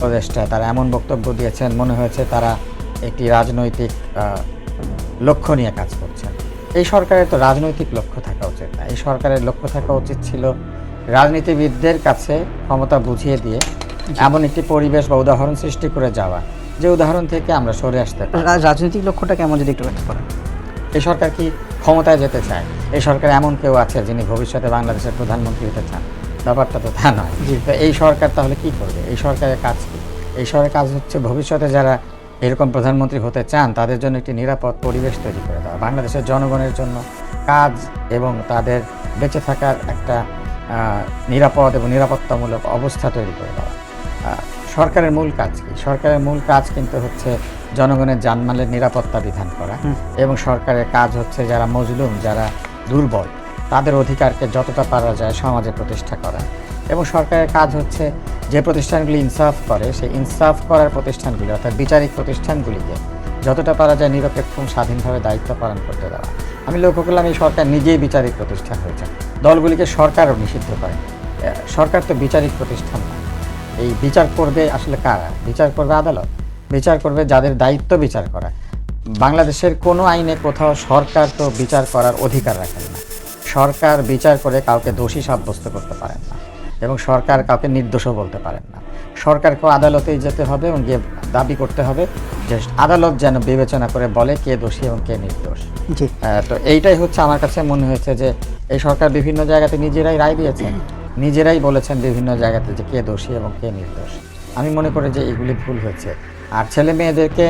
উপদেষ্টা তারা এমন বক্তব্য দিয়েছেন মনে হয়েছে তারা একটি রাজনৈতিক লক্ষ্য নিয়ে কাজ করছেন। এই সরকারের তো রাজনৈতিক লক্ষ্য থাকা উচিত না। এই সরকারের লক্ষ্য থাকা উচিত ছিল রাজনীতিবিদদের কাছে ক্ষমতা বুঝিয়ে দিয়ে এমন একটি পরিবেশ বা উদাহরণ সৃষ্টি করে যাওয়া। যে উদাহরণ থেকে আমরা সরে আসতে পারি। রাজনৈতিক লক্ষ্যটা কেমন যদি একটু ব্যাখ্যা করেন? এই সরকার কি ক্ষমতায় যেতে চায়? এই সরকার এমন কেউ আছে যিনি ভবিষ্যতে বাংলাদেশের প্রধানমন্ত্রী হতে চান? ব্যাপারটা তো তা নয়। তো এই সরকার তাহলে কি করবে? এই সরকারের কাজ এই সরকারের কাজ হচ্ছে। ভবিষ্যতে যারা এরকম প্রধানমন্ত্রী হতে চান তাদের জন্য একটি নিরাপদ পরিবেশ তৈরি করে দেওয়া। বাংলাদেশের জনগণের জন্য কাজ এবং তাদের বেঁচে থাকার একটা নিরাপদ এবং নিরাপত্তামূলক অবস্থা তৈরি করে দেওয়া। সরকারের মূল কাজ কি? সরকারের মূল কাজ কিন্তু হচ্ছে জনগণের জানমালের নিরাপত্তা বিধান করা এবং সরকারের কাজ হচ্ছে যারা মজলুম যারা দুর্বল তাদের অধিকারকে যতটা পারা যায় সমাজে প্রতিষ্ঠা করা। এবং সরকারের কাজ হচ্ছে যে প্রতিষ্ঠানগুলি ইনসাফ করে, সেই ইনসাফ করার প্রতিষ্ঠানগুলি, অর্থাৎ বিচারিক প্রতিষ্ঠানগুলিকে যতটা পারা যায় নিরপেক্ষ স্বাধীনভাবে দায়িত্ব পালন করতে দেওয়া। আমি লক্ষ্য করলাম এই সরকার নিজেই বিচারিক প্রতিষ্ঠান হয়েছে। দলগুলিকে সরকারও নিষিদ্ধ করে। সরকার তো বিচারিক প্রতিষ্ঠান না। এই বিচার করবে আসলে কারা? বিচার করবে আদালত। বিচার করবে যাদের দায়িত্ব বিচার করা। বাংলাদেশের কোনো আইনে কোথাও সরকার তো বিচার করার অধিকার রাখেন না। সরকার বিচার করে কাউকে দোষী সাব্যস্ত করতে পারেন না। এবং সরকার কাউকে নির্দোষও বলতে পারেন না। সরকারকেও আদালতেই যেতে হবে এবং গিয়ে দাবি করতে হবে যে আদালত যেন বিবেচনা করে বলে কে দোষী এবং কে নির্দোষ। তো এইটাই হচ্ছে আমার কাছে মনে হয়েছে যে এই সরকার বিভিন্ন জায়গাতে নিজেরাই রায় দিয়েছেন নিজেরাই বলেছেন বিভিন্ন জায়গাতে যে কে দোষী এবং কে নির্দোষ। আমি মনে করি যে এগুলি ভুল হয়েছে। আর ছেলে মেয়েদেরকে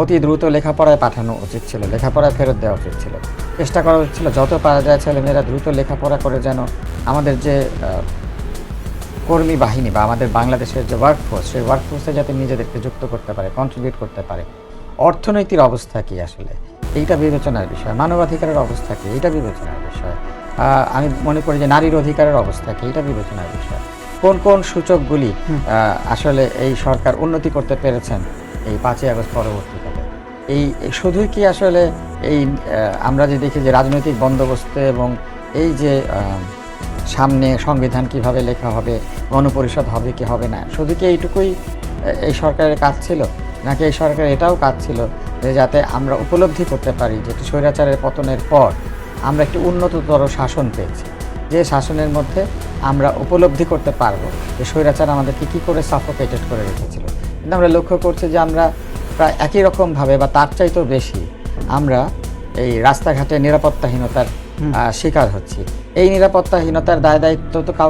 অতি দ্রুত লেখাপড়ায় পাঠানো উচিত ছিল লেখাপড়ায় ফেরত দেওয়া উচিত ছিল। চেষ্টা করা উচিত ছিল যত পারা যায় ছেলেমেয়েরা দ্রুত লেখাপড়া করে যেন আমাদের যে কর্মী বাহিনী বা আমাদের বাংলাদেশের যে ওয়ার্কফোর্স সেই ওয়ার্কফোর্সে যাতে নিজেদেরকে যুক্ত করতে পারে কন্ট্রিবিউট করতে পারে অর্থনৈতিক অবস্থা কি আসলে? এইটা বিবেচনার বিষয়। মানবাধিকারের অবস্থা কি? এইটা বিবেচনার বিষয়। আমি মনে করি যে নারীর অধিকারের অবস্থা কি? এটা বিবেচনার বিষয়। কোন কোন সূচকগুলি আসলে এই সরকার উন্নতি করতে পেরেছেন এই পাঁচই আগস্ট পরবর্তীকালে? এই শুধুই কি আসলে এই আমরা যে দেখি যে রাজনৈতিক বন্দোবস্ত এবং এই যে সামনে সংবিধান কীভাবে লেখা হবে, গণপরিষদ হবে কি হবে না? শুধু কি এইটুকুই এই সরকারের কাজ ছিল? নাকি এই সরকারের এটাও কাজ ছিল যে যাতে আমরা উপলব্ধি করতে পারি যে একটি স্বৈরাচারের পতনের পর আমরা একটি উন্নততর শাসন পেয়েছি? যে শাসনের মধ্যে আমরা উপলব্ধি করতে পারব। যে স্বৈরাচার আমাদেরকে কী করে সাফোকেটেড করে রেখেছিল। কিন্তু আমরা লক্ষ্য করছি যে আমরা প্রায় একই রকমভাবে বা তার চাইতেও বেশি আমরা এই রাস্তাঘাটে নিরাপত্তাহীনতার শিকার হচ্ছে। এই নিরাপত্তাহীনতার দায় দায়িত্ব তো কাউ